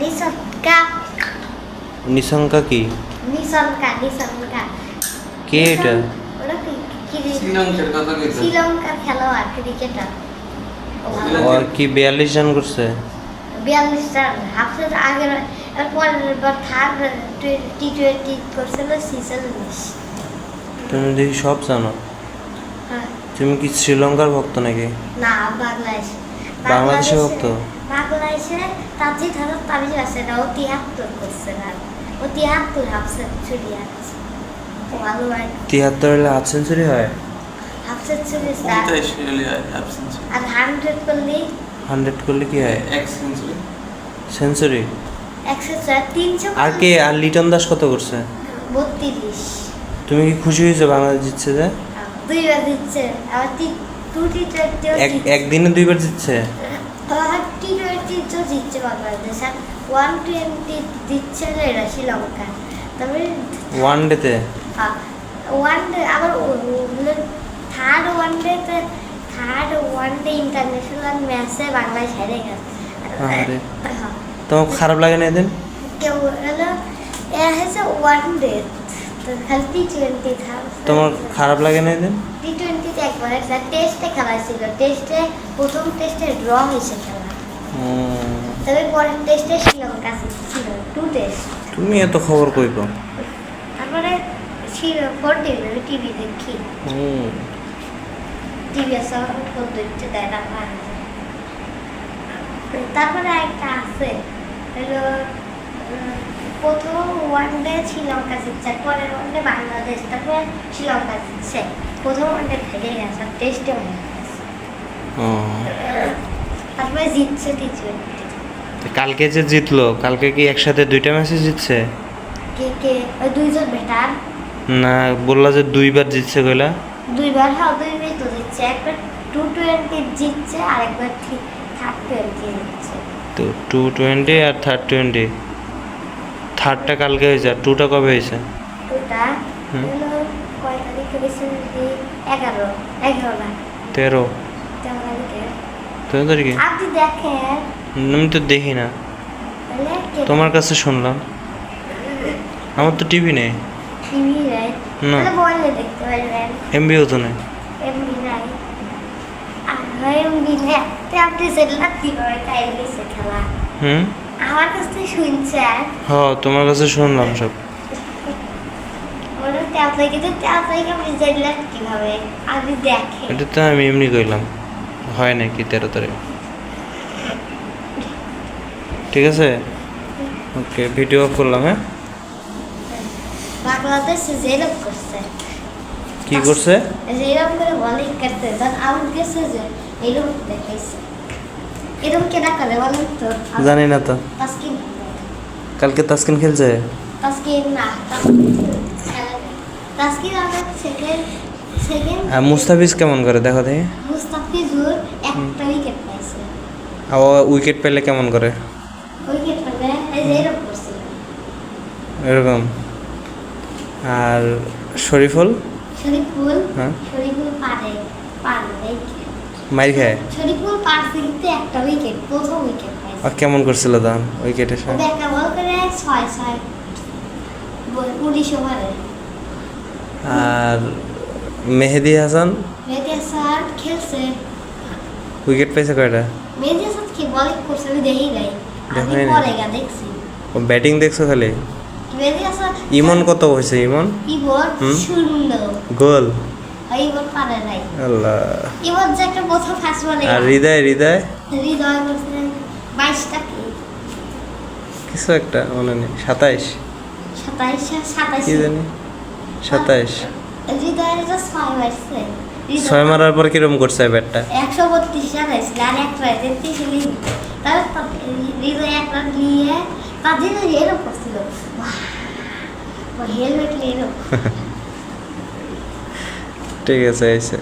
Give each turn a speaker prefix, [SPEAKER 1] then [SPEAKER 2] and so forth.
[SPEAKER 1] নিসনকা
[SPEAKER 2] নিশঙ্কা কি?
[SPEAKER 1] নিসনকা নিসনকা
[SPEAKER 2] কে এটা?
[SPEAKER 1] কি? কি
[SPEAKER 3] শ্রীলঙ্কার
[SPEAKER 1] খেলোয়াড় ক্রিকেটার
[SPEAKER 2] ও কি বিয়াল্লিশ রান করছে?
[SPEAKER 1] বিয়াল্লিশ রান। হাফসের আগের পরের বার থার্ড টি টোয়েন্টি করছিল ছিচল্লিশ।
[SPEAKER 2] তুমি দেখি সব জানো?
[SPEAKER 1] হ্যাঁ।
[SPEAKER 2] তুমি কি শ্রীলঙ্কার ভক্ত নাকি?
[SPEAKER 1] না বাংলাদেশ
[SPEAKER 2] বাংলাদেশে ভক্ত?
[SPEAKER 1] বাংলাদেশে তাজিদ হাসান তাবিজ আছে না ও তিয়াত্তর করছে না। ও তিয়াত্তর হাফ সেঞ্চুরি আছে। ভালো
[SPEAKER 2] তিয়াত্তর হলে হাফ সেঞ্চুরি হয়।
[SPEAKER 1] হাফ সেঞ্চুরি
[SPEAKER 3] পঞ্চাশ হাফ সেঞ্চুরি
[SPEAKER 1] আর হান্ড্রেড করলেই
[SPEAKER 2] হান্ড্রেড করলে কি হয়?
[SPEAKER 3] এক সেঞ্চুরি
[SPEAKER 2] সেঞ্চুরি আর কে আর লিটন দাস কত করছে
[SPEAKER 1] বত্রিশ
[SPEAKER 2] তুমি কি খুশি হয়েছো বাংলাদেশ জিতছে যে?
[SPEAKER 1] দুইবার দিচ্ছে আবার
[SPEAKER 2] একদিনে দুইবার জিতছে।
[SPEAKER 1] টি টোয়েন্টিও জিতছে বাংলাদেশ আর ওয়ান টোয়েন্টি দিচ্ছে হলো এরা শ্রীলঙ্কা তারপরে
[SPEAKER 2] ওয়ান ডেতে
[SPEAKER 1] ওয়ান ডে আবার থার্ড ওয়ান ডেতে থার্ড ওয়ান ডে ইন্টারন্যাশনাল ম্যাচে বাংলাদেশ হেরে গেছে।
[SPEAKER 2] তোমার খারাপ লাগে না এদিন
[SPEAKER 1] কেউ হলো এরা হচ্ছে ওয়ান ডে তো খালি টি টোয়েন্টি
[SPEAKER 2] তোমার খারাপ লাগে না এদিন?
[SPEAKER 1] টি টোয়েন্টিতে একবার একটা টেস্টে খেলা ছিল। টেস্টে প্রথম টেস্টে ড্র হয়েছে খেলা তবে পরের টেস্টে শ্রীলঙ্কা ছিল। টু টেস্ট
[SPEAKER 2] তুমি এত খবর কই পাও?
[SPEAKER 1] তারপরে টিভি টিভি দেখি। টিভি আছে ফোন দেখতে দেয় না তারপরে একটা আছে। হলো প্রথম ওয়ান ডে শ্রীলঙ্কা জিতছে পরের ওয়ান ডে বাংলাদেশ তারপরে শ্রীলঙ্কা জিতছে। প্রথম ওয়ান ডে গেছে টেস্টে হয়ে গেছে। তারপরে জিতছে টি
[SPEAKER 2] কালকে যে জিতলো কালকে কি একসাথে দুইটা ম্যাচে জিতছে?
[SPEAKER 1] কে কে? ওই দুইজন বেটার
[SPEAKER 2] না বললা যে দুইবার জিতছে কইলা।
[SPEAKER 1] দুইবার হ্যাঁ দুইবার তো জিতছে। একবার টু টোয়েন্টি জিতছে আর একবার থার্ড টোয়েন্টি জিতছে।
[SPEAKER 2] তো টু টোয়েন্টি আর থার্ড টোয়েন্টি থার্ডটা কালকে হয়েছে আর টুটা কবে হয়েছে? তেরো।
[SPEAKER 1] তেরো তারিখে।
[SPEAKER 2] আমি তো দেখি না। তোমার কাছে শুনলাম। আমার তো টিভি নেই। না। এমবিও তো নেই। হুম?
[SPEAKER 1] আমার কাছ থেকে শুনছেন
[SPEAKER 2] হ তোমার কাছে শুনলাম সব। এটা তো আমি এমনি কইলাম। হয় নাকি তেরো তারিখ? ঠিক আছে? ওকে ভিডিও অফ করলাম হ্যাঁ?
[SPEAKER 1] বাংলাদেশ যেরকম করছে।
[SPEAKER 2] কি করছে?
[SPEAKER 1] যেরকম করে বলিং করতে তখন গেছে যে এরকম দেখাইছে। এরকম কেনা করে বলেন তো।
[SPEAKER 2] জানি না তো।
[SPEAKER 1] তাস্কিন?
[SPEAKER 2] কালকে তাসকিন খেলছে?
[SPEAKER 1] তাস্কিন না তাস্কিন আমার সেকেন্ড সেকেন্ড
[SPEAKER 2] আর মুস্তাফিজ কেমন করে দেখো দেখি।
[SPEAKER 1] মুস্তাফিজুর একটা উইকেট পাইছে।
[SPEAKER 2] আর উইকেট পেলে কেমন করে?
[SPEAKER 1] উইকেট পেলে এই যে এরকম করছিল
[SPEAKER 2] এরকম। আর শরীফুল?
[SPEAKER 1] শরীফুল?
[SPEAKER 2] হ্যাঁ।
[SPEAKER 1] শরীফুল পারে পারে।
[SPEAKER 2] মাইর খায়?
[SPEAKER 1] শরীফুল পারছে কিন্তু একটা উইকেট প্রথম উইকেট পাইছে
[SPEAKER 2] আর কেমন করছিল তখন উইকেটের
[SPEAKER 1] ও
[SPEAKER 2] সময়
[SPEAKER 1] বল করে ছয় ছয় বল উনিশ ওভারে
[SPEAKER 2] আর মেহেদি হাসান?
[SPEAKER 1] মেহেদি হাসান খেলছে।
[SPEAKER 2] উইকেট পাইছে কয়টা?
[SPEAKER 1] মেহেদি হাসান কি বলিং করছে আমি দেখি নাই। আমি
[SPEAKER 2] নাই।
[SPEAKER 1] পরে গা দেখছি।
[SPEAKER 2] ও ব্যাটিং দেখছ খালি?
[SPEAKER 1] মেহেদি হাসান
[SPEAKER 2] ইমন কত হয়েছে ইমন হুম?
[SPEAKER 1] শূন্য।
[SPEAKER 2] গোল?
[SPEAKER 1] আর ইবর পারে নাই।
[SPEAKER 2] আল্লাহ।
[SPEAKER 1] ইবর যে একটা প্রথম ফার্স্ট বলে।
[SPEAKER 2] আর হৃদয় হৃদয়?
[SPEAKER 1] হৃদয় করছে বাইশটা কি?
[SPEAKER 2] কিছু একটা মনে নেই। সাতাইশ।
[SPEAKER 1] সাতাইশ সাতাইশ।
[SPEAKER 2] কি জানি? সাতাইশ।
[SPEAKER 1] হৃদয়ের যে ছয় মারছে।
[SPEAKER 2] ছয় মারার পর কিরম করছে ব্যাটটা?
[SPEAKER 1] একশো বত্রিশ রান হয়েছিল আর এক রান তেত্রিশ মিনিট। তাহলে হৃদয় এক রান নিয়ে তাদের এরকম করছিল। হেলমেট নিয়ে এরকম
[SPEAKER 2] ঠিক আছে আইসে